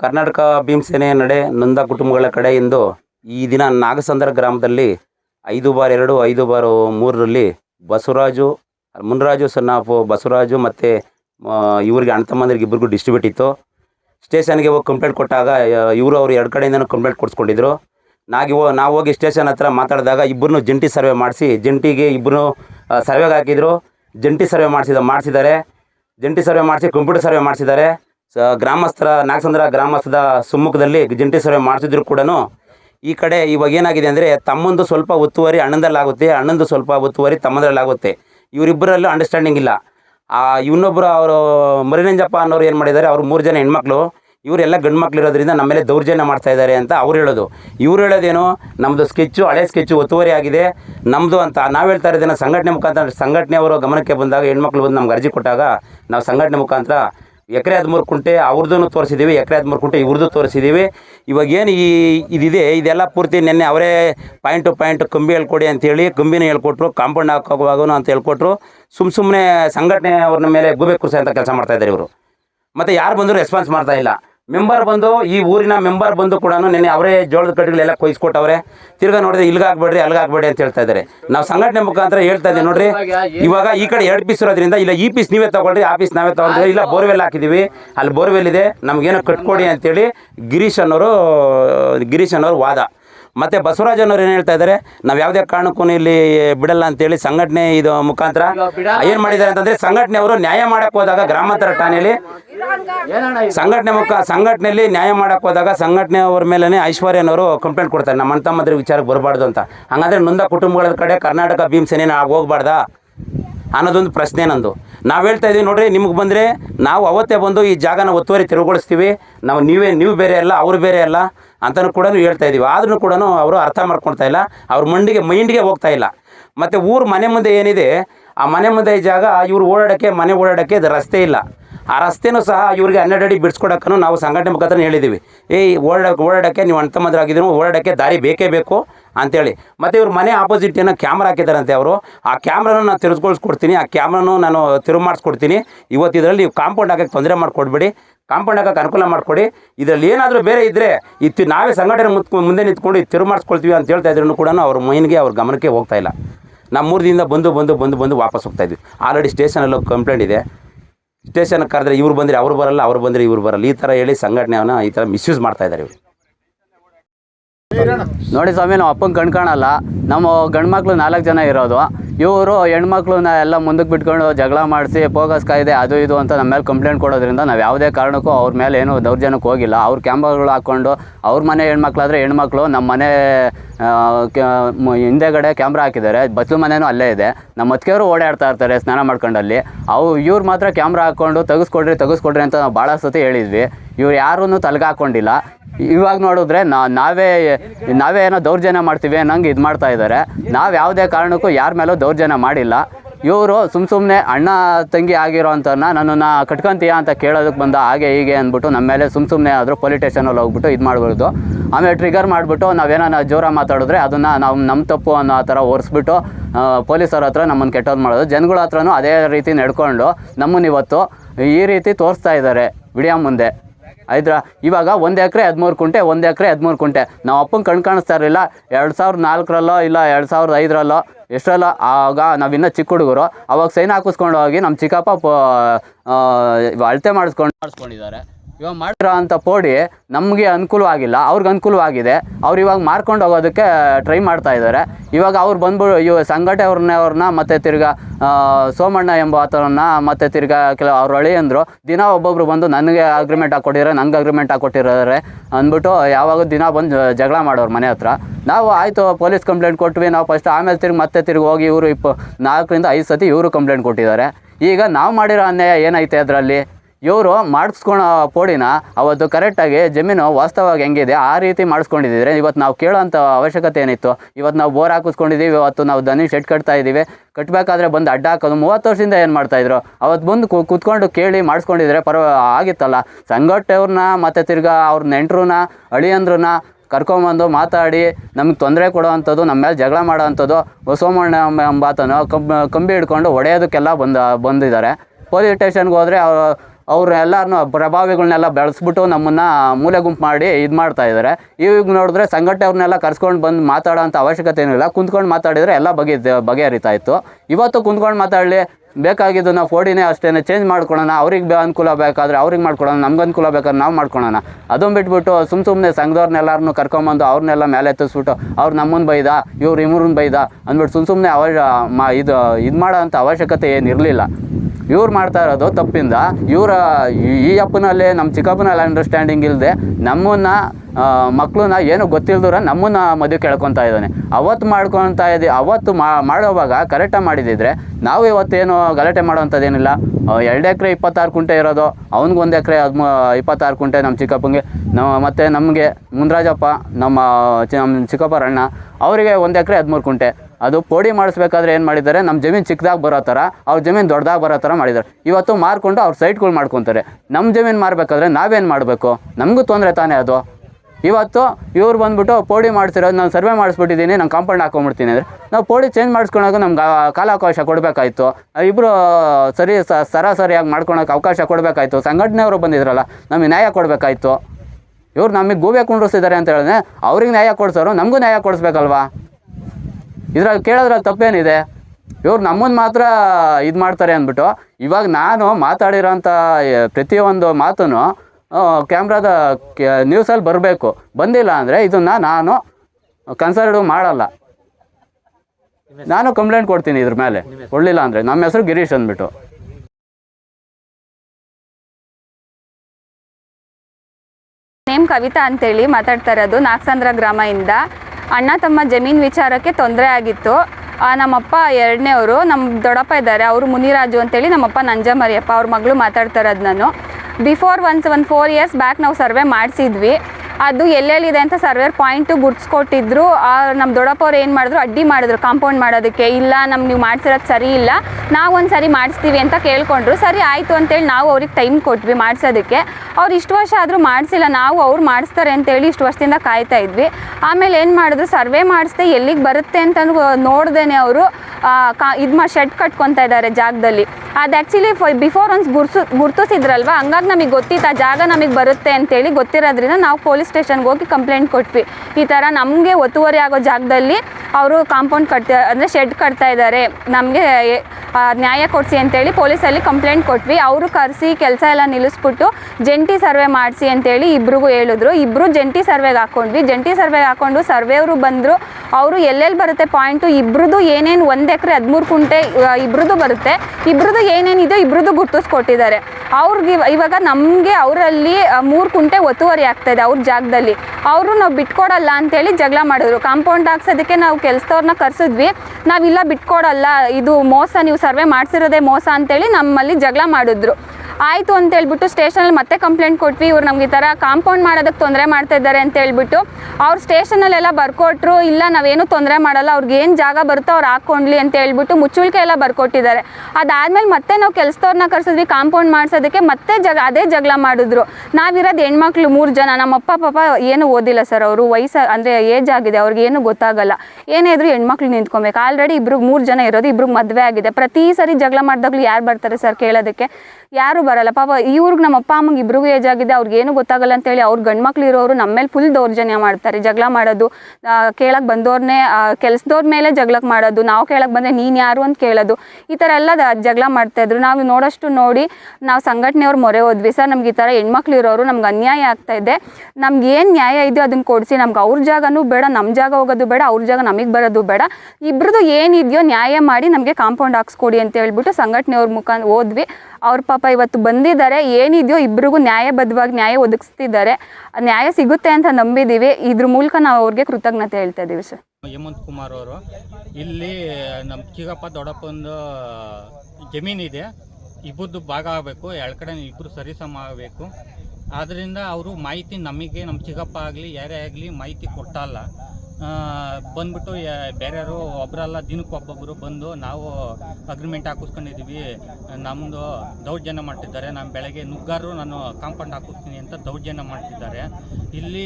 ಕರ್ನಾಟಕ ಭೀಮಸೇನೆ ನಡೆ ನೊಂದ ಕುಟುಂಬಗಳ ಕಡೆಯಿಂದ ಈ ದಿನ ನಾಗಸಂದ್ರ ಗ್ರಾಮದಲ್ಲಿ ಐದು ಬಾರ್ ಎರಡು, ಐದು ಬಾರ್ ಮೂರರಲ್ಲಿ ಬಸವರಾಜು, ಮುನ್ರಾಜು ಸನ್ನಾಫು ಬಸವರಾಜು ಮತ್ತು ಇವರಿಗೆ ಅಣ್ಣ ತಮ್ಮಂದಿರಿಗೆ ಇಬ್ಬರಿಗೂ ಡಿಸ್ಟ್ರಿಬ್ಯೂಟ್ ಇತ್ತು. ಸ್ಟೇಷನ್ಗೆ ಹೋಗಿ ಕಂಪ್ಲೇಂಟ್ ಕೊಟ್ಟಾಗ ಇವರು ಅವರು ಎರಡು ಕಡೆಯಿಂದನೂ ಕಂಪ್ಲೇಂಟ್ ಕೊಡಿಸ್ಕೊಂಡಿದ್ರು. ನಾಗಿ ನಾವು ಹೋಗಿ ಸ್ಟೇಷನ್ ಹತ್ರ ಮಾತಾಡಿದಾಗ ಇಬ್ಬರನ್ನೂ ಜಂಟಿ ಸರ್ವೆ ಮಾಡಿಸಿ, ಜಂಟಿಗೆ ಇಬ್ಬರು ಸರ್ವೆಗೆ ಹಾಕಿದ್ರು. ಜಂಟಿ ಸರ್ವೆ ಮಾಡಿಸಿದ, ಮಾಡಿಸಿದ್ದಾರೆ. ಜಂಟಿ ಸರ್ವೆ ಮಾಡಿಸಿ ಕಂಪ್ಯೂಟರ್ ಸರ್ವೆ ಮಾಡಿಸಿದ್ದಾರೆ. ಸ, ಗ್ರಾಮಸ್ಥರ, ನಾಗಸಂದ್ರ ಗ್ರಾಮಸ್ಥದ ಸುಮ್ಮುಖದಲ್ಲಿ ಜಂಟಿ ಸರ್ವೆ ಮಾಡಿಸಿದ್ರು ಕೂಡ ಈ ಕಡೆ ಇವಾಗ ಏನಾಗಿದೆ ಅಂದರೆ ತಮ್ಮಂದು ಸ್ವಲ್ಪ ಒತ್ತುವರಿ ಅಣ್ಣಂದಲ್ಲಾಗುತ್ತೆ, ಅಣ್ಣಂದು ಸ್ವಲ್ಪ ಒತ್ತುವರಿ ತಮ್ಮದ್ರಲ್ಲಾಗುತ್ತೆ. ಇವರಿಬ್ಬರಲ್ಲೂ ಅಂಡರ್ಸ್ಟ್ಯಾಂಡಿಂಗ್ ಇಲ್ಲ. ಆ ಇನ್ನೊಬ್ಬರು ಅವರು ಮರಿನಂಜಪ್ಪ ಅನ್ನೋರು ಏನು ಮಾಡಿದ್ದಾರೆ, ಅವ್ರು ಮೂರು ಜನ ಹೆಣ್ಮಕ್ಳು, ಇವರೆಲ್ಲ ಗಂಡು ಮಕ್ಳು ಇರೋದ್ರಿಂದ ನಮ್ಮ ಮೇಲೆ ದೌರ್ಜನ್ಯ ಮಾಡ್ತಾ ಇದ್ದಾರೆ ಅಂತ ಅವ್ರು ಹೇಳೋದು. ಇವ್ರು ಹೇಳೋದೇನು ನಮ್ಮದು ಸ್ಕೆಚ್ಚು, ಹಳೆ ಸ್ಕೆಚ್ಚು ಒತ್ತುವರಿ ಆಗಿದೆ. ನಮ್ಮದು ಅಂತ ನಾವು ಹೇಳ್ತಾ ಇರೋದೇನೋ ಸಂಘಟನೆ ಮುಖಾಂತರ, ಸಂಘಟನೆಯವರು ಗಮನಕ್ಕೆ ಬಂದಾಗ, ಹೆಣ್ಮಕ್ಳು ಬಂದು ನಮ್ಗೆ ಅರ್ಜಿ ಕೊಟ್ಟಾಗ, ನಾವು ಸಂಘಟನೆ ಮುಖಾಂತರ ಎಕರೆ ಹದಿಮೂರು ಕುಂಟೆ ಅವ್ರದ್ದು ತೋರಿಸಿದ್ದೀವಿ, ಎಕರೆ ಹದಿಮೂರು ಕುಂಟೆ ಇವ್ರದ್ದು ತೋರಿಸಿದ್ದೀವಿ. ಇವಾಗ ಏನು ಈ ಇದಿದೆ, ಇದೆಲ್ಲ ಪೂರ್ತಿ ನಿನ್ನೆ ಅವರೇ ಪಾಯಿಂಟ್ ಟು ಪಾಯಿಂಟ್ ಕಂಬಿ ಹೇಳ್ಕೊಡಿ ಅಂತೇಳಿ ಕಂಬಿನ ಹೇಳ್ಕೊಟ್ರು, ಕಾಂಪೌಂಡ್ ಹಾಕೋವಾಗೂ ಅಂತ ಹೇಳ್ಕೊಟ್ರು. ಸುಮ್ಮ ಸುಮ್ಮನೆ ಸಂಘಟನೆ ಅವ್ರನ್ನ ಮೇಲೆ ಗೂಬೆ ಕುರ್ಸೆ ಅಂತ ಕೆಲಸ ಮಾಡ್ತಾ ಇದ್ದಾರೆ ಇವರು. ಮತ್ತು ಯಾರು ಬಂದರೂ ರೆಸ್ಪಾನ್ಸ್ ಮಾಡ್ತಾ ಇಲ್ಲ. ಮೆಂಬರ್ ಬಂದು, ಈ ಊರಿನ ಮೆಂಬರ್ ಬಂದು ಕೂಡ ನೆನೆ ಅವರೇ ಜೋಳದ ಕಡ್ಡಿಗಳೆಲ್ಲ ಕೊಯ್ಸ್ಕೊಟ್ಟವ್ರೆ. ತಿರ್ಗಾ ನೋಡಿದ್ರೆ ಇಲ್ಗಾಗ್ಬೇಡ್ರಿ ಅಲ್ಗಾಗ್ಬೇಡಿ ಅಂತ ಹೇಳ್ತಾ ಇದ್ದಾರೆ. ನಾವು ಸಂಘಟನೆ ಮುಖಾಂತರ ಹೇಳ್ತಾ ಇದ್ದೀವಿ ನೋಡ್ರಿ. ಇವಾಗ ಈ ಕಡೆ ಎರಡು ಪೀಸ್ ಇರೋದ್ರಿಂದ ಇಲ್ಲ ಈ ಪೀಸ್ ನೀವೇ ತಗೊಳ್ರಿ, ಆ ಪೀಸ್ ನಾವೇ ತಗೊಂಡ್ರಿ ಇಲ್ಲ ಬೋರ್ವೆಲ್ ಹಾಕಿದ್ದೀವಿ ಅಲ್ಲಿ ಬೋರ್ವೆಲ್ ಇದೆ, ನಮಗೇನೋ ಕಟ್ಕೊಡಿ ಅಂತೇಳಿ ಗಿರೀಶ್ ಅನ್ನೋರು ಗಿರೀಶ್ ಅನ್ನೋರು ವಾದ. ಮತ್ತೆ ಬಸವರಾಜನವ್ರು ಏನು ಹೇಳ್ತಾ ಇದ್ದಾರೆ ನಾವು ಯಾವುದೇ ಕಾರಣಕ್ಕೂ ಇಲ್ಲಿ ಬಿಡಲ್ಲ ಅಂತೇಳಿ ಸಂಘಟನೆ ಇದು ಮುಖಾಂತರ ಏನು ಮಾಡಿದ್ದಾರೆ ಅಂತಂದ್ರೆ ಸಂಘಟನೆಯವರು ನ್ಯಾಯ ಮಾಡಕ್ಕೆ ಹೋದಾಗ ಗ್ರಾಮಾಂತರ ಠಾಣೆಯಲ್ಲಿ ಸಂಘಟನೆ ಮುಖ ಸಂಘಟನೆಯಲ್ಲಿ ನ್ಯಾಯ ಮಾಡಕ್ಕೆ ಹೋದಾಗ ಸಂಘಟನೆ ಅವ್ರ ಮೇಲೆ ಐಶ್ವರ್ಯನವರು ಕಂಪ್ಲೇಂಟ್ ಕೊಡ್ತಾರೆ. ನಮ್ಮ ತಮ್ಮದ್ರ ವಿಚಾರಕ್ಕೆ ಬರಬಾರ್ದು ಅಂತ. ಹಂಗಂದ್ರೆ ನೊಂದ ಕುಟುಂಬಗಳ ಕಡೆ ಕರ್ನಾಟಕ ಭೀಮಸೇನೆ ಆಗ ಹೋಗ್ಬಾರ್ದಾ? ಅನ್ನೋದೊಂದು ಪ್ರಶ್ನೆ ನಂದು. ನಾವು ಹೇಳ್ತಾ ಇದೀವಿ ನೋಡ್ರಿ ನಿಮ್ಗೆ ಬಂದರೆ ನಾವು ಅವತ್ತೇ ಬಂದು ಈ ಜಾಗನ ಒತ್ತುವರಿ ತೆರವುಗೊಳಿಸ್ತೀವಿ. ನಾವು ನೀವೇ ನೀವು ಬೇರೆ ಅಲ್ಲ ಅವ್ರು ಬೇರೆ ಅಲ್ಲ. ಅಂತಲೂ ಕೂಡ ಹೇಳ್ತಾ ಇದ್ದೀವಿ. ಆದ್ರೂ ಕೂಡ ಅವರು ಅರ್ಥ ಮಾಡ್ಕೊಳ್ತಾ ಇಲ್ಲ. ಅವ್ರ ಮಂಡಿಗೆ, ಮೈಂಡ್ಗೆ ಹೋಗ್ತಾ ಇಲ್ಲ. ಮತ್ತು ಊರು ಮನೆ ಮುಂದೆ ಏನಿದೆ, ಆ ಮನೆ ಮುಂದೆ ಈ ಜಾಗ ಇವ್ರು ಓಡಾಡೋಕ್ಕೆ, ಮನೆ ಓಡಾಡೋಕ್ಕೆ ರಸ್ತೆ ಇಲ್ಲ. ಆ ರಸ್ತೆನೂ ಸಹ ಇವರಿಗೆ ಹನ್ನೆರಡು ಅಡಿ ಬಿಡಿಸ್ಕೊಡಕ್ಕೂ ನಾವು ಸಂಘಟನೆ ಮುಖಾಂತರ ಹೇಳಿದ್ದೀವಿ. ಏಯ್ ಓಡಾಡೋಕೆ ಓಡಾಡೋಕ್ಕೆ ನೀವು ಅಣ್ಣ ತಮ್ಮಂದ್ರಾಗಿದ್ರು ಓಡಾಡೋಕ್ಕೆ ದಾರಿ ಬೇಕೇ ಬೇಕು. ಅಂತೇಳಿ. ಮತ್ತು ಇವ್ರ ಮನೆ ಆಪೋಸಿಟ್ ಏನೋ ಕ್ಯಾಮ್ರಾ ಹಾಕಿದಾರಂತೆ ಅವರು. ಆ ಕ್ಯಾಮ್ರಾನು ನಾನು ತಿರುಗಿಸ್ಕೊಡ್ತೀನಿ ಆ ಕ್ಯಾಮ್ರಾನು ನಾನು ತಿರುಗಿ ಮಾಡಿಸ್ಕೊಡ್ತೀನಿ. ಇವತ್ತು ಇದರಲ್ಲಿ ನೀವು ಕಾಂಪೌಂಡ್ ಹಾಕಕ್ಕೆ ತೊಂದರೆ ಮಾಡಿಕೊಡ್ಬೇಡಿ. ಕಾಂಪೌಂಡ್ ಹಾಕಕ್ಕೆ ಅನುಕೂಲ ಮಾಡಿಕೊಡಿ. ಇದರಲ್ಲಿ ಏನಾದರೂ ಬೇರೆ ಇದ್ದರೆ ಇತ್ತು ನಾವೇ ಸಂಘಟನೆ ಮುತ್ಕೊ ಮುಂದೆ ನಿಂತ್ಕೊಂಡು ತಿರುಗಿ ಮಾಡಿಸ್ಕೊಳ್ತೀವಿ ಅಂತ ಹೇಳ್ತಾ ಇದ್ರು ಕೂಡ ಅವ್ರ ಮೈನ್ಗೆ ಅವ್ರ ಗಮನಕ್ಕೆ ಹೋಗ್ತಾ ಇಲ್ಲ. ನಮ್ಮ ಮೂರು ದಿನದಿಂದ ಬಂದು ಬಂದು ಬಂದು ಬಂದು ವಾಪಸ್ ಹೋಗ್ತಾ ಇದ್ವಿ. ಆಲ್ರೆಡಿ ಸ್ಟೇಷನಲ್ಲಿ ಕಂಪ್ಲೇಂಟ್ ಇದೆ. ಸ್ಟೇಷನ್ಗೆ ಕರೆದ್ರೆ ಇವ್ರು ಬಂದರೆ ಅವ್ರು ಬರಲ್ಲ, ಅವ್ರು ಬಂದರೆ ಇವ್ರು ಬರಲ್ಲ. ಈ ಥರ ಹೇಳಿ ಸಂಘಟನೆಯನ್ನು ಈ ಥರ ಮಿಸ್ಯೂಸ್ ಮಾಡ್ತಾ ಇದ್ದಾರೆ ಇವರು. ನೋಡಿ ಸ್ವಾಮಿ ನಾವು ಅಪ್ಪಂಗೆ ಕಣ್ ಕಾಣಲ್ಲ. ನಮ್ಮ ಗಂಡು ಮಕ್ಳು ನಾಲ್ಕು ಜನ ಇರೋದು. ಇವರು ಹೆಣ್ಮಕ್ಳನ್ನ ಎಲ್ಲ ಮುಂದಕ್ಕೆ ಬಿಟ್ಕೊಂಡು ಜಗಳ ಮಾಡಿಸಿ, ಪೋಗಸ್ ಕಾಯ್ದೆ, ಅದು ಇದು ಅಂತ ನಮ್ಮ ಮೇಲೆ ಕಂಪ್ಲೇಂಟ್ ಕೊಡೋದ್ರಿಂದ ನಾವು ಯಾವುದೇ ಕಾರಣಕ್ಕೂ ಅವ್ರ ಮೇಲೆ ಏನು ದೌರ್ಜನ್ಯಕ್ಕೆ ಹೋಗಿಲ್ಲ. ಅವ್ರ ಕ್ಯಾಮ್ರಾಗಳು ಹಾಕ್ಕೊಂಡು ಅವ್ರ ಮನೆ ಹೆಣ್ಮಕ್ಳಾದ್ರೆ ಹೆಣ್ಮಕ್ಳು ನಮ್ಮ ಮನೆ ಹಿಂದೆಗಡೆ ಕ್ಯಾಮ್ರಾ ಹಾಕಿದ್ದಾರೆ. ಬಚ್ಚಲು ಮನೆಯೂ ಅಲ್ಲೇ ಇದೆ. ನಮ್ಮ ಅತ್ತಿಗೆಯವರು ಓಡಾಡ್ತಾ ಇರ್ತಾರೆ ಸ್ನಾನ ಮಾಡ್ಕೊಂಡಲ್ಲಿ. ಅವು, ಇವ್ರು ಮಾತ್ರ ಕ್ಯಾಮ್ರಾ ಹಾಕ್ಕೊಂಡು, ತೆಗೆಸ್ಕೊಡ್ರಿ ತೆಗೆಸ್ಕೊಡ್ರಿ ಅಂತ ನಾವು ಭಾಳ ಸತಿ ಹೇಳಿದ್ವಿ. ಇವ್ರು ಯಾರೂ ತಲೆಗೆ ಹಾಕ್ಕೊಂಡಿಲ್ಲ ಇವಾಗ ನೋಡಿದ್ರೆ ನಾ, ನಾವೇ ನಾವೇ ಏನೋ ದೌರ್ಜನ್ಯ ಮಾಡ್ತೀವಿ ಅನ್ನಂಗೆ ಇದು ಮಾಡ್ತಾ ಇದ್ದಾರೆ ನಾವು ಯಾವುದೇ ಕಾರಣಕ್ಕೂ ಯಾರ ಮೇಲೂ ದೌರ್ಜನ್ಯ ಮಾಡಿಲ್ಲ. ಇವರು ಸುಮ್ಮ ಸುಮ್ಮನೆ ಅಣ್ಣ ತಂಗಿ ಆಗಿರೋ ಅಂಥವ್ರನ್ನ ನನ್ನನ್ನು ಕಟ್ಕೊಂತೀಯ ಅಂತ ಕೇಳೋದಕ್ಕೆ ಬಂದ ಹಾಗೆ ಹೀಗೆ ಅಂದ್ಬಿಟ್ಟು ನಮ್ಮ ಮೇಲೆ ಸುಮ್ಮ ಸುಮ್ಮನೆ ಆದರೂ ಪೊಲೀಸ್ ಸ್ಟೇಷನಲ್ಲಿ ಹೋಗ್ಬಿಟ್ಟು ಇದು ಮಾಡಬಾರ್ದು ಆಮೇಲೆ ಟ್ರಿಗರ್ ಮಾಡಿಬಿಟ್ಟು ನಾವೇನೋ ಜೋರ ಮಾತಾಡಿದ್ರೆ ಅದನ್ನು ನಾವು ನಮ್ಮ ತಪ್ಪು ಅನ್ನೋ ಆ ಥರ ಒರೆಸ್ಬಿಟ್ಟು ಪೊಲೀಸರ ಹತ್ರ ನಮ್ಮನ್ನು ಕೆಟ್ಟೋದು ಮಾಡೋದು. ಜನಗಳ ಹತ್ರನೂ ಅದೇ ರೀತಿ ನಡ್ಕೊಂಡು ನಮ್ಮನ್ನು ಇವತ್ತು ಈ ರೀತಿ ತೋರಿಸ್ತಾ ಇದ್ದಾರೆ ವಿಡಿಯೋ ಮುಂದೆ. ಆಯ್ತಾ ಇವಾಗ ಒಂದು ಎಕರೆ ಹದಿಮೂರು ಕುಂಟೆ, ಒಂದು ಎಕರೆ ಹದಿಮೂರು ಕುಂಟೆ. ನಾವು ಅಪ್ಪನ ಕಣ್ ಕಾಣಿಸ್ತಾ ಇರಲಿಲ್ಲ. ಎರಡು ಸಾವಿರದ ನಾಲ್ಕರಲ್ಲೋ ಇಲ್ಲ ಎರಡು ಸಾವಿರದ ಐದರಲ್ಲೋ, ಎಷ್ಟರಲ್ಲೋ, ಆಗ ನಾವಿನ್ನೂ ಚಿಕ್ಕ ಹುಡುಗರು. ಅವಾಗ ಸೈನ್ ಹಾಕಿಸ್ಕೊಂಡು ಹೋಗಿ ನಮ್ಮ ಚಿಕ್ಕಪ್ಪ ಅಳತೆ ಮಾಡಿಸ್ಕೊಂಡು ಮಾಡಿಸ್ಕೊಂಡಿದ್ದಾರೆ. ಇವಾಗ ಮಾಡಿರೋ ಅಂಥ ಪೋಡಿ ನಮಗೆ ಅನುಕೂಲವಾಗಿಲ್ಲ, ಅವ್ರಿಗೆ ಅನುಕೂಲವಾಗಿದೆ. ಅವ್ರು ಇವಾಗ ಮಾರ್ಕೊಂಡು ಹೋಗೋದಕ್ಕೆ ಟ್ರೈ ಮಾಡ್ತಾ ಇದ್ದಾರೆ. ಇವಾಗ ಅವ್ರು ಬಂದ್ಬಿಟ್ಟು ಇವ ಸಂಘಟೆ ಅವ್ರನ್ನ ಅವ್ರನ್ನ ಮತ್ತೆ ತಿರ್ಗಾ ಸೋಮಣ್ಣ ಎಂಬ ಆತನನ್ನ ಮತ್ತೆ ತಿರ್ಗಾ ಕೆಲವು ಅವ್ರ ಅಳಿಯಂದರು, ದಿನ ಒಬ್ಬೊಬ್ರು ಬಂದು ನನಗೆ ಅಗ್ರಿಮೆಂಟ್ ಹಾಕ್ಕೊಟ್ಟಿರೋ ನಂಗೆ ಅಗ್ರಿಮೆಂಟ್ ಹಾಕ್ಕೊಟ್ಟಿರೋರೆ ಅಂದ್ಬಿಟ್ಟು ಯಾವಾಗ ದಿನ ಬಂದು ಜಗಳ ಮಾಡೋರು ಮನೆ ಹತ್ರ. ನಾವು ಆಯಿತು, ಪೊಲೀಸ್ ಕಂಪ್ಲೇಂಟ್ ಕೊಟ್ವಿ, ನಾವು ಫಸ್ಟ್ ಆಮೇಲೆ ತಿರ್ಗಿ ಮತ್ತೆ ತಿರ್ಗಿ ಹೋಗಿ ಇವರು ಇಪ್ಪ ನಾಲ್ಕರಿಂದ ಐದು ಸತಿ ಇವರು ಕಂಪ್ಲೇಂಟ್ ಕೊಟ್ಟಿದ್ದಾರೆ. ಈಗ ನಾವು ಮಾಡಿರೋ ಅನ್ಯಾಯ ಏನೈತೆ ಅದರಲ್ಲಿ? ಇವರು ಮಾಡಿಸ್ಕೊಳೋ ಪೋಡಿನ ಅವತ್ತು ಕರೆಕ್ಟಾಗಿ ಜಮೀನು ವಾಸ್ತವವಾಗಿ ಹೆಂಗಿದೆ, ಆ ರೀತಿ ಮಾಡಿಸ್ಕೊಂಡಿದ್ದಿದ್ರೆ ಇವತ್ತು ನಾವು ಕೇಳೋಂಥ ಅವಶ್ಯಕತೆ ಏನಿತ್ತು? ಇವತ್ತು ನಾವು ಬೋರ್ ಹಾಕಿಸ್ಕೊಂಡಿದ್ದೀವಿ, ಇವತ್ತು ನಾವು ದನಿ ಶೆಡ್ ಕಟ್ತಾ ಇದ್ದೀವಿ. ಕಟ್ಟಬೇಕಾದ್ರೆ ಬಂದು ಅಡ್ಡ ಹಾಕೋದು ಮೂವತ್ತು ವರ್ಷದಿಂದ ಏನು ಮಾಡ್ತಾಯಿದ್ರು ಅವತ್ತು ಬಂದು ಕೂತ್ಕೊಂಡು ಕೇಳಿ ಮಾಡಿಸ್ಕೊಂಡಿದ್ರೆ ಪರ ಆಗಿತ್ತಲ್ಲ. ಸಂಘಟ್ಟೆಯವ್ರನ್ನ ಮತ್ತು ತಿರ್ಗಾ ಅವ್ರ ನೆಂಟ್ರನ್ನ, ಅಳಿಯಂದ್ರನ್ನ ಕರ್ಕೊಂಬಂದು ಮಾತಾಡಿ, ನಮಗೆ ತೊಂದರೆ ಕೊಡೋವಂಥದ್ದು ನಮ್ಮ ಮೇಲೆ ಜಗಳ ಮಾಡೋವಂಥದ್ದು ಎಂಬ- ಎಂಬಾತನು ಕಂಬ ಕಂಬಿ ಹಿಡ್ಕೊಂಡು ಹೊಡೆಯೋದಕ್ಕೆಲ್ಲ ಬಂದ ಬಂದಿದ್ದಾರೆ. ಪೊಲೀಸ್ ಸ್ಟೇಷನ್ಗೆ ಹೋದರೆ ಅವ್ರು ಎಲ್ಲರನ್ನೂ ಪ್ರಭಾವಿಗಳನ್ನೆಲ್ಲ ಬೆಳೆಸ್ಬಿಟ್ಟು ನಮ್ಮನ್ನು ಮೂಲೆ ಗುಂಪು ಮಾಡಿ ಇದು ಮಾಡ್ತಾ ಇದ್ದಾರೆ ಈಗ ನೋಡಿದ್ರೆ ಸಂಘಟನೆಯವ್ರನ್ನೆಲ್ಲ ಕರ್ಸ್ಕೊಂಡು ಬಂದು ಮಾತಾಡೋ ಅಂತ ಅವಶ್ಯಕತೆ ಏನಿಲ್ಲ. ಕುಂತ್ಕೊಂಡು ಮಾತಾಡಿದರೆ ಎಲ್ಲ ಬಗೆ, ಬಗೆಹರಿತಾ ಇತ್ತು. ಇವತ್ತು ಕುಂತ್ಕೊಂಡು ಮಾತಾಡಲಿ, ಬೇಕಾಗಿದ್ದು ನಾವು ಫೋಡಿನೇ ಅಷ್ಟೇ ಚೇಂಜ್ ಮಾಡ್ಕೊಳ್ಳೋಣ ಅವ್ರಿಗೆ ಅನುಕೂಲ ಬೇಕಾದರೆ ಅವ್ರಿಗೆ ಮಾಡ್ಕೊಳ್ಳೋಣ ನಮ್ಗೆ ಅನುಕೂಲ ಬೇಕಾದ್ರೆ ನಾವು ಮಾಡ್ಕೊಳ್ಳೋಣ ಅದನ್ನು ಬಿಟ್ಬಿಟ್ಟು ಸುಮ್ಮ ಸುಮ್ಮನೆ ಸಂಘದವ್ರನ್ನೆಲ್ಲರನ್ನು ಕರ್ಕೊಂಬಂದು ಅವ್ರನ್ನೆಲ್ಲ ಮೇಲೆ ಎತ್ತಿಸ್ಬಿಟ್ಟು ಅವ್ರು ನಮ್ಮನ್ನು ಬೈದ, ಇವ್ರು ಇವ್ರನ್ನ ಬೈದ ಅಂದ್ಬಿಟ್ಟು ಸುಮ್ಮ ಸುಮ್ಮನೆ ಅವ ಇದು ಇದು ಮಾಡೋ ಅಂಥ ಅವಶ್ಯಕತೆ ಏನಿರಲಿಲ್ಲ. ಇವ್ರು ಮಾಡ್ತಾ ಇರೋದು ತಪ್ಪಿಂದ. ಇವರ ಈ ಅಪ್ಪನಲ್ಲಿ ನಮ್ಮ ಚಿಕ್ಕಪ್ಪನಲ್ಲಿ ಅಂಡರ್ಸ್ಟ್ಯಾಂಡಿಂಗ್ ಇಲ್ಲದೆ ನಮ್ಮನ್ನ ಮಕ್ಕಳನ್ನ ಏನು ಗೊತ್ತಿಲ್ದವ್ರ ನಮ್ಮನ್ನ ಮದುವೆ ಕೇಳ್ಕೊತಾ ಇದ್ದಾನೆ. ಅವತ್ತು ಮಾಡ್ಕೊತಾ ಇದ್ದೀವಿ ಅವತ್ತು ಮಾಡೋವಾಗ ಕರೆಕ್ಟಾಗಿ ಮಾಡಿದಿದ್ರೆ ನಾವು ಇವತ್ತೇನು ಗಲಾಟೆ ಮಾಡೋವಂಥದ್ದೇನಿಲ್ಲ. ಎರಡು ಎಕರೆ ಇಪ್ಪತ್ತಾರು ಕುಂಟೆ ಇರೋದು. ಅವ್ನಿಗೆ ಒಂದು ಎಕರೆ ಹದಿಮೂ ಇಪ್ಪತ್ತಾರು ಕುಂಟೆ ನಮ್ಮ ಚಿಕ್ಕಪ್ಪಂಗೆ. ನಮ್ಮ ಮತ್ತು ನಮಗೆ ಮುನ್ರಾಜಪ್ಪ, ನಮ್ಮ ನಮ್ಮ ಚಿಕ್ಕಪ್ಪರ ಅಣ್ಣ ಅವರಿಗೆ ಒಂದು ಎಕರೆ ಹದಿಮೂರು ಕುಂಟೆ. ಅದು ಪೋಡಿ ಮಾಡಿಸ್ಬೇಕಾದ್ರೆ ಏನು ಮಾಡಿದ್ದಾರೆ? ನಮ್ಮ ಜಮೀನು ಚಿಕ್ಕದಾಗಿ ಬರೋ ಥರ ಅವ್ರ ಜಮೀನು ದೊಡ್ಡದಾಗಿ ಬರೋ ಥರ ಮಾಡಿದ್ದಾರೆ. ಇವತ್ತು ಮಾರ್ಕೊಂಡು ಅವ್ರ ಸೈಟ್ಗಳು ಮಾಡ್ಕೊತಾರೆ. ನಮ್ಮ ಜಮೀನು ಮಾರಬೇಕಾದ್ರೆ ನಾವೇನು ಮಾಡಬೇಕು? ನಮಗೂ ತೊಂದರೆ ತಾನೇ ಅದು? ಇವತ್ತು ಇವ್ರು ಬಂದ್ಬಿಟ್ಟು ಪೋಡಿ ಮಾಡಿಸಿರೋದು, ನಾನು ಸರ್ವೆ ಮಾಡಿಸ್ಬಿಟ್ಟಿದ್ದೀನಿ ನಾನು ಕಾಂಪೌಂಡ್ ಹಾಕೊಂಡ್ಬಿಡ್ತೀನಿ ಅಂದರೆ. ನಾವು ಪೋಡಿ ಚೇಂಜ್ ಮಾಡಿಸ್ಕೊಳಕ್ಕೆ ನಮ್ಗೆ ಕಾಲಾವಕಾಶ ಕೊಡಬೇಕಾಯ್ತು. ಇಬ್ಬರು ಸರಿ ಸರಾಸರಿಯಾಗಿ ಮಾಡ್ಕೊಳೋಕೆ ಅವಕಾಶ ಕೊಡಬೇಕಾಯ್ತು. ಸಂಘಟನೆಯವರು ಬಂದಿದ್ರಲ್ಲ, ನಮಗೆ ನ್ಯಾಯ ಕೊಡಬೇಕಾಯ್ತು. ಇವ್ರು ನಮಗೆ ಗೂಬೆ ಕುಂಡ್ರಿಸಿದ್ದಾರೆ ಅಂತ ಹೇಳಿದ್ರೆ, ಅವ್ರಿಗೆ ನ್ಯಾಯ ಕೊಡಿಸೋರು ನಮಗೂ ನ್ಯಾಯ ಕೊಡಿಸ್ಬೇಕಲ್ವಾ? ಇದ್ರಲ್ಲಿ ಕೇಳೋದ್ರಲ್ಲಿ ತಪ್ಪೇನಿದೆ? ಇವ್ರು ನಮ್ಮನ್ನು ಮಾತ್ರ ಇದು ಮಾಡ್ತಾರೆ ಅಂದ್ಬಿಟ್ಟು, ಇವಾಗ ನಾನು ಮಾತಾಡಿರೋಂಥ ಪ್ರತಿಯೊಂದು ಮಾತನ್ನು ಕ್ಯಾಮ್ರಾದ ನ್ಯೂಸಲ್ಲಿ ಬರಬೇಕು. ಬಂದಿಲ್ಲ ಅಂದರೆ ಇದನ್ನು ನಾನು ಕನ್ಸರ್ಡ್ ಮಾಡಲ್ಲ. ನಾನು ಕಂಪ್ಲೇಂಟ್ ಕೊಡ್ತೀನಿ ಇದ್ರ ಮೇಲೆ. ಕೊಡಲಿಲ್ಲ ಅಂದರೆ. ನಮ್ಮ ಹೆಸರು ಗಿರೀಶ್ ಅಂದ್ಬಿಟ್ಟು. ನೇಮ್ ಕವಿತಾ ಅಂತೇಳಿ ಮಾತಾಡ್ತಾ ಇರೋದು ನಾಗಸಂದ್ರ ಗ್ರಾಮದಿಂದ. ಅಣ್ಣ ತಮ್ಮ ಜಮೀನು ವಿಚಾರಕ್ಕೆ ತೊಂದರೆ ಆಗಿತ್ತು. ನಮ್ಮಪ್ಪ ಎರಡನೇವರು ನಮ್ಮ ದೊಡ್ಡಪ್ಪ ಇದ್ದಾರೆ, ಅವರು ಮುನಿರಾಜು ಅಂತೇಳಿ ನಮ್ಮಪ್ಪ ನಂಜಮರಿಯಪ್ಪ ಅವ್ರ ಮಗಳು ಮಾತಾಡ್ತಾ ಇರೋದು ನಾನು. ಬಿಫೋರ್ ಒನ್ಸ್ ಒಂದು ಫೋರ್ ಇಯರ್ಸ್ ಬ್ಯಾಕ್ ನಾವು ಸರ್ವೆ ಮಾಡಿಸಿದ್ವಿ. ಅದು ಎಲ್ಲೆಲ್ಲಿದೆ ಅಂತ ಸರ್ವೇರ್ ಪಾಯಿಂಟು ಗುರ್ತಿಸ್ಕೊಟ್ಟಿದ್ರು. ನಮ್ಮ ದೊಡ್ಡಪ್ಪ ಅವ್ರು ಏನು ಮಾಡಿದ್ರು? ಅಡ್ಡಿ ಮಾಡಿದ್ರು, ಕಾಂಪೌಂಡ್ ಮಾಡೋದಕ್ಕೆ. ಇಲ್ಲ ನಮ್ಮ ನೀವು ಮಾಡ್ಸಿರೋದು ಸರಿ ಇಲ್ಲ. ನಾವು ಒಂದು ಸರಿ ಮಾಡಿಸ್ತೀವಿ ಅಂತ ಕೇಳ್ಕೊಂಡ್ರು. ಸರಿ, ಆಯಿತು ಅಂತೇಳಿ ನಾವು ಅವ್ರಿಗೆ ಟೈಮ್ ಕೊಟ್ವಿ ಮಾಡಿಸೋದಕ್ಕೆ. ಅವ್ರು ಇಷ್ಟು ವರ್ಷ ಆದರೂ ಮಾಡಿಸಿಲ್ಲ. ನಾವು ಅವ್ರು ಮಾಡಿಸ್ತಾರೆ ಅಂತೇಳಿ ಇಷ್ಟು ವರ್ಷದಿಂದ ಕಾಯ್ತಾ ಇದ್ವಿ. ಆಮೇಲೆ ಏನು ಮಾಡಿದ್ರು? ಸರ್ವೆ ಮಾಡಿಸ್ದೆ ಎಲ್ಲಿಗೆ ಬರುತ್ತೆ ಅಂತ ನೋಡ್ದೇನೆ ಅವರು. ಕಾ, ಇದು ಮಾ ಶೆಡ್ ಕಟ್ಕೊತಾ ಇದ್ದಾರೆ ಜಾಗದಲ್ಲಿ. ಅದು ಆ್ಯಕ್ಚುಲಿ ಬಿಫೋರ್ ಒಂದು ಗುರ್ಸು, ಗುರ್ತಿಸಿದ್ರಲ್ವ? ಹಂಗಾಗಿ ನಮಗೆ ಗೊತ್ತಿತ್ತು, ಆ ಜಾಗ ನಮಗೆ ಬರುತ್ತೆ ಅಂತೇಳಿ ಗೊತ್ತಿರೋದ್ರಿಂದ ನಾವು ಪೊಲೀಸ್ ಸ್ಟೇಷನ್ಗೆ ಹೋಗಿ ಕಂಪ್ಲೇಂಟ್ ಕೊಟ್ವಿ. ಈ ಥರ ನಮಗೆ ಒತ್ತುವರಿ ಆಗೋ ಜಾಗದಲ್ಲಿ ಅವರು ಕಾಂಪೌಂಡ್ ಕಟ್ತಾ, ಅಂದರೆ ಶೆಡ್ ಕಟ್ತಾ ಇದ್ದಾರೆ ನಮಗೆ ನ್ಯಾಯ ಕೊಡಿಸಿ ಅಂತೇಳಿ ಪೊಲೀಸಲ್ಲಿ ಕಂಪ್ಲೇಂಟ್ ಕೊಟ್ವಿ. ಅವರು ಕರೆಸಿ ಕೆಲಸ ಎಲ್ಲ ನಿಲ್ಲಿಸ್ಬಿಟ್ಟು ಜಂಟಿ ಸರ್ವೆ ಮಾಡಿಸಿ ಅಂತೇಳಿ ಇಬ್ರಿಗೂ ಹೇಳಿದ್ರು. ಇಬ್ಬರು ಜಂಟಿ ಸರ್ವೆಗೆ ಹಾಕ್ಕೊಂಡ್ವಿ ಜಂಟಿ ಸರ್ವೆಗೆ ಹಾಕ್ಕೊಂಡು ಸರ್ವೆಯವರು ಬಂದರು. ಅವರು ಎಲ್ಲೆಲ್ಲಿ ಬರುತ್ತೆ ಪಾಯಿಂಟು? ಇಬ್ರದ್ದು ಏನೇನು ಒಂದು ಎಕರೆ, ಹದಿಮೂರು ಕುಂಟೆ ಇಬ್ರದ್ದು ಬರುತ್ತೆ. ಇಬ್ರದ್ದು ಏನೇನಿದೆ ಇಬ್ರದ್ದು ಗುರ್ತಿಸ್ಕೊಟ್ಟಿದ್ದಾರೆ. ಅವ್ರಿಗೆ ಇವ- ಇವಾಗ ನಮಗೆ ಅವರಲ್ಲಿ ಮೂರು ಕುಂಟೆ ಒತ್ತುವರಿ ಆಗ್ತಾಯಿದೆ ಅವ್ರ ಅವ್ರ ಜಾಗದಲ್ಲಿ ಅವರು ನಾವು ಬಿಟ್ಕೊಡಲ್ಲ ಅಂತೇಳಿ ಜಗಳ ಮಾಡಿದ್ರು. ಕಾಂಪೌಂಡ್ ಹಾಕ್ಸೋದಕ್ಕೆ ನಾವು ಕೆಲಸದವ್ರನ್ನ ಕರೆಸಿದ್ವಿ. ನಾವಿಲ್ಲ ಬಿಟ್ಕೊಡಲ್ಲ, ಇದು ಮೋಸ, ನೀವು ಸರ್ವೆ ಮಾಡಿಸಿರೋದೇ ಮೋಸ ಅಂತೇಳಿ ನಮ್ಮಲ್ಲಿ ಜಗಳ ಮಾಡಿದ್ರು. ಆಯಿತು ಅಂತ ಹೇಳ್ಬಿಟ್ಟು ಸ್ಟೇಷನಲ್ಲಿ ಮತ್ತೆ ಕಂಪ್ಲೇಂಟ್ ಕೊಟ್ವಿ. ಇವ್ರು ನಮ್ಗೆ ಈ ಥರ ಕಾಂಪೌಂಡ್ ಮಾಡೋದಕ್ಕೆ ತೊಂದರೆ ಮಾಡ್ತಾ ಇದ್ದಾರೆ ಅಂತ ಹೇಳ್ಬಿಟ್ಟು ಅವ್ರು ಸ್ಟೇಷನಲ್ಲೆಲ್ಲ ಬರ್ಕೊಟ್ರು, ಇಲ್ಲ ನಾವೇನು ತೊಂದರೆ ಮಾಡಲ್ಲ, ಅವ್ರಿಗೆ ಏನು ಜಾಗ ಬರುತ್ತೋ ಅವ್ರು ಹಾಕ್ಕೊಂಡ್ಲಿ ಅಂತ ಹೇಳ್ಬಿಟ್ಟು ಮುಚ್ಚುಳಿಕೆ ಎಲ್ಲ ಬರ್ಕೊಟ್ಟಿದ್ದಾರೆ. ಅದಾದಮೇಲೆ ಮತ್ತೆ ನಾವು ಕೆಲಸದವ್ರನ್ನ ಕರ್ಸಿದ್ವಿ ಕಾಂಪೌಂಡ್ ಮಾಡಿಸೋದಕ್ಕೆ ಮತ್ತೆ ಜಗ, ಅದೇ ಜಗಳ ಮಾಡಿದ್ರು. ನಾವಿರೋದು ಹೆಣ್ಮಕ್ಳು ಮೂರು ಜನ, ನಮ್ಮಪ್ಪ, ಪಾಪ ಏನು ಓದಿಲ್ಲ ಸರ್ ಅವರು, ವಯಸ್ಸು ಅಂದರೆ ಏಜ್ ಆಗಿದೆ, ಅವ್ರಿಗೆ ಏನು ಗೊತ್ತಾಗಲ್ಲ. ಏನೇ ಇದ್ರು ಹೆಣ್ಮಕ್ಳು ನಿಂತ್ಕೊಬೇಕು. ಆಲ್ರೆಡಿ ಇಬ್ರಿಗೆ ಮೂರು ಜನ ಇರೋದು ಇಬ್ರಿಗೆ ಮದುವೆ ಆಗಿದೆ. ಪ್ರತಿ ಸರಿ ಜಗಳ ಮಾಡಿದಾಗ್ಲೂ ಯಾರು ಬರ್ತಾರೆ ಸರ್ ಕೇಳೋದಕ್ಕೆ? ಯಾರು ಬರಲ್ಲ. ಪಾಪ ಇವ್ರಿಗೆ ನಮ್ಮ ಅಪ್ಪ, ಅಮ್ಮಗೆ ಇಬ್ಬರಿಗೂ ಏಜ್ ಆಗಿದೆ. ಅವ್ರಿಗೆ ಏನು ಗೊತ್ತಾಗಲ್ಲ ಅಂತೇಳಿ ಅವ್ರ ಗಂಡ್ಮಕ್ಳು ಇರೋರು ನಮ್ಮ ಮೇಲೆ ಫುಲ್ ದೌರ್ಜನ್ಯ ಮಾಡ್ತಾರೆ. ಜಗಳ ಮಾಡೋದು ಕೇಳಕ್ಕೆ ಬಂದವ್ರನ್ನೇ ಕೆಲಸದವ್ರ ಮೇಲೆ ಜಗಳಕ್ಕೆ ಮಾಡೋದು, ನಾವು ಕೇಳಕ್ಕೆ ಬಂದರೆ ನೀನು ಯಾರು ಅಂತ ಕೇಳೋದು. ಈ ಥರ ಎಲ್ಲ ಜಗಳ ಮಾಡ್ತಾಯಿದ್ರು ನಾವು ನೋಡೋಷ್ಟು ನೋಡಿ ನಾವು ಸಂಘಟನೆಯವ್ರು ಮೊರೆ ಹೋದ್ವಿ. ಸರ್, ನಮ್ಗೆ ಈ ಥರ ಹೆಣ್ಮಕ್ಳು ಇರೋರು ನಮ್ಗೆ ಅನ್ಯಾಯ ಆಗ್ತಾ ಇದೆ. ನಮ್ಗೆ ಏನು ನ್ಯಾಯ ಇದೆಯೋ ಅದನ್ನ ಕೊಡಿಸಿ. ನಮ್ಗೆ ಅವ್ರ ಜಾಗನೂ ಬೇಡ ನಮ್ಮ ಜಾಗ ಹೋಗೋದು ಬೇಡ, ಅವ್ರ ಜಾಗ ನಮಗೆ ಬರೋದು ಬೇಡ. ಇಬ್ರದ್ದು ಏನಿದೆಯೋ ನ್ಯಾಯ ಮಾಡಿ ನಮಗೆ ಕಾಂಪೌಂಡ್ ಹಾಕ್ಸ್ಕೊಡಿ ಅಂತ ಹೇಳ್ಬಿಟ್ಟು ಸಂಘಟನೆಯವ್ರ ಮುಖಾಂತರ ಹೋದ್ವಿ. ಅವ್ರ ಪಾಪ ಇವತ್ತು ಬಂದಿದ್ದಾರೆ, ಏನಿದೆಯೋ ಇಬ್ರಿಗೂ ನ್ಯಾಯಬದ್ಧವಾಗಿ ನ್ಯಾಯ ಒದಗಿಸ್ತಿದ್ದಾರೆ. ನ್ಯಾಯ ಸಿಗುತ್ತೆ ಅಂತ ನಂಬಿದ್ದೀವಿ ಇದ್ರ ಮೂಲಕ ನಾವು ಅವ್ರಿಗೆ ಕೃತಜ್ಞತೆ ಹೇಳ್ತಾ ಇದ್ದೀವಿ ಸರ್. ಹೇಮಂತ್ ಕುಮಾರ್ ಅವರು, ಇಲ್ಲಿ ನಮ್ಮ ಚಿಗಪ್ಪ ದೊಡ್ಡಪ್ಪಂದು ಜಮೀನಿದೆ ಇಬ್ಬರದ್ದು ಭಾಗ ಆಗಬೇಕು, ಎರಡು ಕಡೆ ಇಬ್ಬರು ಸರಿಸಮ ಆಗಬೇಕು. ಆದ್ದರಿಂದ ಅವರು ಮಾಹಿತಿ ನಮಗೆ ನಮ್ಮ ಚಿಕ್ಕಪ್ಪ ಆಗಲಿ, ಯಾರೇ ಆಗಲಿ ಮಾಹಿತಿ ಕೊಟ್ಟಲ್ಲ ಬಂದ್ಬಿಟ್ಟು ಬೇರೆಯವರು ಒಬ್ಬರಲ್ಲ ದಿನಕ್ಕೆ ಒಬ್ಬೊಬ್ಬರು ಬಂದು ನಾವು ಅಗ್ರಿಮೆಂಟ್ ಹಾಕಿಸ್ಕೊಂಡಿದ್ದೀವಿ ನಮ್ಮದು ದೌರ್ಜನ್ಯ ಮಾಡ್ತಿದ್ದಾರೆ. ನಮ್ಮ ಬೆಳಗ್ಗೆ ನುಗ್ಗಾರು ನಾನು ಕಾಂಪೌಂಡ್ ಹಾಕಿಸ್ತೀನಿ ಅಂತ ದೌರ್ಜನ್ಯ ಮಾಡ್ತಿದ್ದಾರೆ. ಇಲ್ಲಿ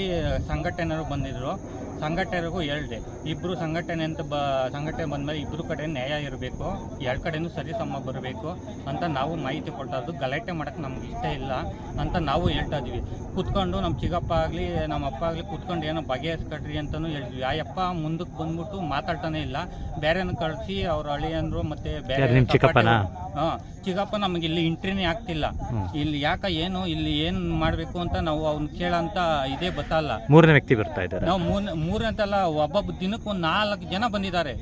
ಸಂಘಟನೆಯವರು ಬಂದಿದ್ದರು ಸಂಘಟನೆಗೂ ಹೇಳಿದೆ ಇಬ್ಬರು ಸಂಘಟನೆ ಅಂತ ಬ ಸಂಘಟನೆ ಬಂದಮೇಲೆ ಇಬ್ಬರು ಕಡೆ ನ್ಯಾಯ ಇರಬೇಕು ಎರಡು ಕಡೆನೂ ಸರಿ ಸಮ ಬರಬೇಕು ಅಂತ ನಾವು ಮಾಹಿತಿ ಕೊಟ್ಟದ್ದು ಗಲಾಟೆ ಮಾಡೋಕ್ಕೆ ನಮ್ಗೆ ಇಷ್ಟ ಇಲ್ಲ ಅಂತ ನಾವು ಹೇಳ್ತಾ ಇದೀವಿ. ಕೂತ್ಕೊಂಡು ನಮ್ಮ ಚಿಕ್ಕಪ್ಪ ಆಗಲಿ ನಮ್ಮ ಅಪ್ಪ ಆಗಲಿ ಕೂತ್ಕೊಂಡು ಏನೋ ಬಗೆಹರಿಸ್ಕೊಡ್ರಿ ಅಂತಲೂ ಹೇಳಿದ್ವಿ. ಆ ಅಪ್ಪ ಮುಂದಕ್ಕೆ ಬಂದ್ಬಿಟ್ಟು ಮಾತಾಡ್ತಾನೆ ಇಲ್ಲ. ಬೇರೆನ ಕಳಿಸಿ ಅವ್ರ ಅಳಿಯಂದ್ರು ಮತ್ತೆ ಬೇರೆ ಹಾಂ ಚಿಕ್ಕಪ್ಪ ನಮಗೆ ಇಲ್ಲಿ ಇಂಟ್ರಿನೇ ಆಗ್ತಿಲ್ಲ. ಇಲ್ಲಿ ಯಾಕ ಏನು ಇಲ್ಲಿ ಏನು ಮಾಡಬೇಕು ಅಂತ ನಾವು ಅವ್ನ್ ಕೇಳಂತ ಇದೇ ಬತ್ತಲ್ಲ. ಮೂರನೇ ವ್ಯಕ್ತಿ ಬರ್ತಾ ಇದ್ದಾರೆ. ನಾವು ಮೂರ್ ಮೂರಂತಲ್ಲ ಒಬ್ಬೊಬ್ಬ ದಿನಕ್ಕೆ ಒಂದು ನಾಲ್ಕು ಜನ ಬಂದಿದ್ದಾರೆ.